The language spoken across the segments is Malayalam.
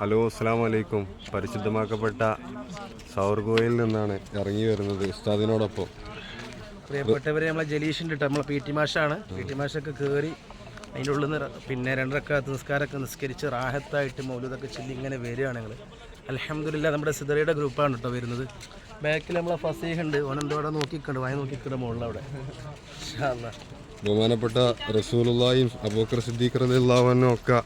ഹലോ അസ്സാം വലൈക്കും പരിശുദ്ധമാക്കപ്പെട്ട സൗർഗോയിൽ നിന്നാണ് ഇറങ്ങി വരുന്നത് ഉസ്താദിനോടൊപ്പം. പ്രിയപ്പെട്ടവരെ നമ്മളെ ജലീഷിന്റെ ഇട്ട് നമ്മളെ പി ടി മാഷാണ്. പി ടി മാഷൊക്കെ കയറി അതിന്റെ ഉള്ളിൽ നിന്ന് പിന്നെ രണ്ടരക്കാലത്ത് നിസ്കാരമൊക്കെ നിസ്കരിച്ച് റാഹത്തായിട്ട് മൗലൂദൊക്കെ ചെല്ലി ഇങ്ങനെ വരികയാണ് ഞങ്ങൾ അലഹമ്മദില്ല നമ്മുടെ സിദറയുടെ ഗ്രൂപ്പാണ് കേട്ടോ വരുന്നത്. ബാക്കിൽ നമ്മളെ ഫസീഹ് ഉണ്ട്. ഓനെന്തോടെ നോക്കിക്കണ്ട് വായി നോക്കിക്കണ്ട് മുകളിൽ അവിടെ. ബഹുമാനപ്പെട്ട റസൂലുള്ളായും അബൂക്കർ സിദ്ദീഖ് ഒക്കെ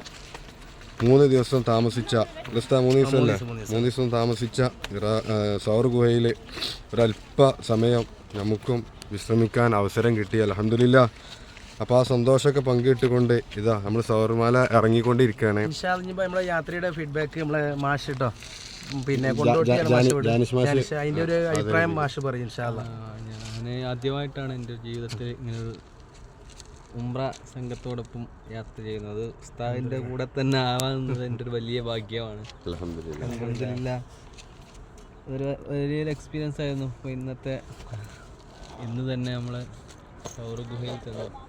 മൂന്ന് ദിവസം താമസിച്ച ഉസ്താ മൂന്ന് ദിവസം അല്ലേ? മൂന്ന് ദിവസം. താമസിച്ച സൗർ ഗുഹയിൽ ഒരല്പ സമയം നമുക്കും വിശ്രമിക്കാൻ അവസരം കിട്ടി. അലഹമില്ല അപ്പോൾ ആ സന്തോഷമൊക്കെ പങ്കിട്ടുകൊണ്ട് ഇതാ നമ്മൾ സൗർമാല ഇറങ്ങിക്കൊണ്ടിരിക്കുകയാണ്. നമ്മളെ യാത്രയുടെ ഫീഡ്ബാക്ക് നമ്മളെ മാഷ് കേട്ടോ പിന്നെ അതിന്റെ അതിന്റെ ഒരു അഭിപ്രായം മാഷ് പറയും ഞാൻ ആദ്യമായിട്ടാണ് എന്റെ ജീവിതത്തിൽ ഇങ്ങനെ ഒരു ഉംറ സംഘത്തോടൊപ്പം യാത്ര ചെയ്യുന്നത് ഉസ്താദിന്റെ കൂടെ തന്നെ ആവാന്നത് എന്റെ ഒരു വലിയ ഭാഗ്യമാണ്. അലഹമില്ല അൽഹംദുലില്ല. ഒരു വലിയൊരു എക്സ്പീരിയൻസ് ആയിരുന്നു. അപ്പോൾ ഇന്നത്തെ ഇന്ന് തന്നെ നമ്മൾ സൗര ഗുഹയിൽ ചെന്നു.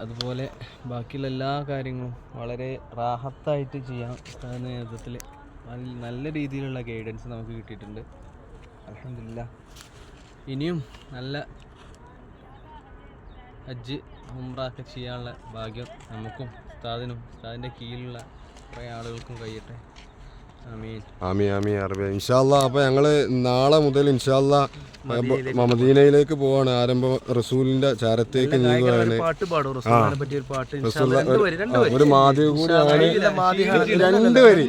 അതുപോലെ ബാക്കിയുള്ള എല്ലാ കാര്യങ്ങളും വളരെ റാഹത്തായിട്ട് ചെയ്യാം. ഉസ്താദിന്റെ നേതൃത്വത്തിൽ നല്ല- നല്ല രീതിയിലുള്ള ഗൈഡൻസ് നമുക്ക് കിട്ടിയിട്ടുണ്ട്. അലഹമില്ല ഇനിയും നല്ല ഹജ്ജ് ഉംറ ഒക്കെ ചെയ്യാനുള്ള ഭാഗ്യം നമുക്കും ഉസ്താദിനും ഉസ്താദിന്റെ കീഴിലുള്ള കുറേ ആളുകൾക്കും കഴിയട്ടെ. ആമീൻ. ആമി ആമി അറബി ഇൻഷാല്ല അപ്പോൾ ഞങ്ങൾ നാളെ മുതൽ ഇൻഷാല്ല മദീനയിലേക്ക് പോവാണ്. ആരംഭ റസൂലിന്റെ ചാരത്തേക്ക് നീങ്ങുകയാണ് ഒരു പാട്ട് പാടും റസൂലിനെ പറ്റി പാട്ട്. ഇൻഷാ അല്ലാ. രണ്ട് വരി രണ്ട് വരി ഒരു മാധ്യമ കൂടിയാണ് രണ്ട് വരി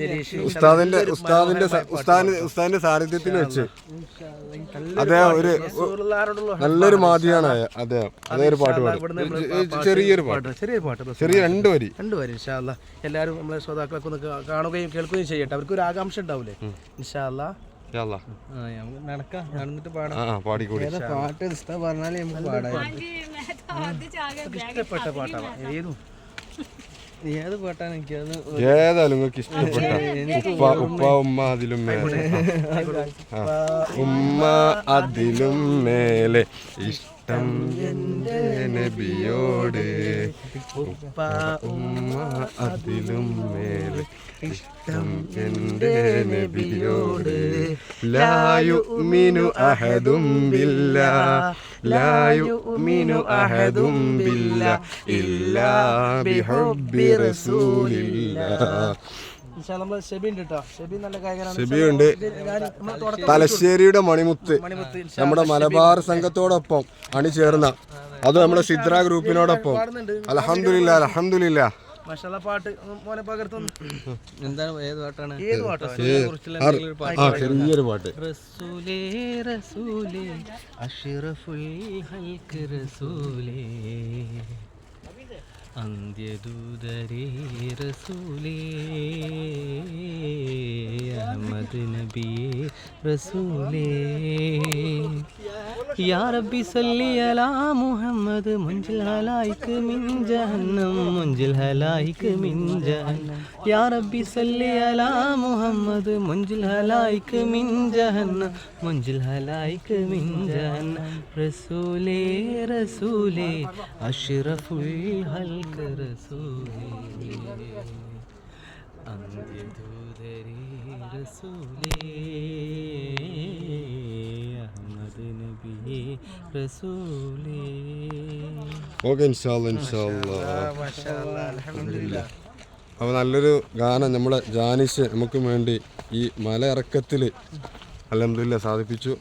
ജലീഷ് ഉസ്താദിന്റെ ഉസ്താദിന്റെ ഉസ്താദിന്റെ സാന്നിധ്യത്തിൽ വെച്ച് അദ്ദേഹം അതെ ഒരു നല്ലൊരു മാതിയാണ് അദ്ദേഹം. അതേ ഒരു പാട്ട് പാടും. ചെറിയൊരു പാട്ട്. ചെറിയൊരു പാട്ട് ചെറിയ രണ്ട് വരി. രണ്ട് വരി എല്ലാവരും നമ്മളെ ശ്രോതാക്കളൊക്കെ ഒന്ന് കാണുകയും കേൾക്കുകയും ചെയ്യട്ടെ. അവർക്ക് ഒരു ആകാംക്ഷ ഉണ്ടാവില്ലേ ഇൻഷാല്ലാ. പാടിക്കൂടി. പാട്ട് ഉസ്താദ് പറഞ്ഞാലേ നമുക്ക് പാടാം. ഇഷ്ടപ്പെട്ട പാട്ടാണ് ഏതും ഏത് പാട്ടാണ് എനിക്കത് ഏതായാലും നിങ്ങൾക്ക് ഇഷ്ടപ്പെട്ട ഉപ്പ ഉപ്പ ഉമ്മ അതിലും മേലെ. ഉമ്മ അതിലും മേലെ. ഇഷ്ടം നബിയോട്. ഉപ്പ ഉമ്മ അതിലും മേലെ ഇഷ്ടം എന്റെ നബിയോട്. ലായു മിനു അഹദും ബില്ല. ലായു മിനു അഹദും ബില്ല. ഇല്ലാ ബിഹബ്ബി റസൂലില്ലാ. നമ്മളെ ഷെബി ഉണ്ട് കേട്ടോ ഷെബി നല്ല ഷെബിയുണ്ട് തലശ്ശേരിയുടെ മണിമുത്ത്. മണിമുത്ത് ഇൻഷാ നമ്മുടെ മലബാർ സംഘത്തോടൊപ്പം അണിചേർന്ന. അത് നമ്മുടെ സിദ്ര ഗ്രൂപ്പിനോടൊപ്പം. അലഹമില്ല അലഹമില്ല മഷാല പാട്ട് പകർത്തൊന്ന് എന്താണ് ഏത് പാട്ടാണ്? ഏത് ആ ചെറിയൊരു പാട്ട്. റസൂലേ റസൂലേ അഷ്റഫുൽ ഹൽക്ക് റസൂലേ. അന്ത്യദൂതരേ റസൂലേ അഹമ്മദ് നബിയേ റസൂലേ. യാ റബ്ബി സല്ലി അലാ മുഹമ്മദ് മുഞ്ചിൽ ഹലായിക്ക് മിൻ ജഹന്നം മുഞ്ചിൽ ഹലായിക്ക് മിൻ ജഹന്നം. യാ റബ്ബി സല്ലി അലാ മുഹമ്മദ് മുഞ്ചിൽ ഹലായിക്ക് മിൻ ജഹന്നം മുഞ്ചിൽ ഹലായിക്ക് മിൻ ജഹന്നം. റസൂലേ റസൂലേ അഷ്റഫുൽ ഹൽക്ക് റസൂലേ അന്ത്യദൂതരേ റസൂലേ അഹമ്മദ് നബിയേ റസൂലേ. ഓക്കെ ഇൻഷാല്ല ഇൻഷാല്ല മഷാല അലഹമില്ല അപ്പോൾ നല്ലൊരു ഗാനം നമ്മുടെ ജാനിഷ് നമുക്ക് വേണ്ടി ഈ മലയിറക്കത്തിൽ അലഹമില്ല സാധിപ്പിച്ചു.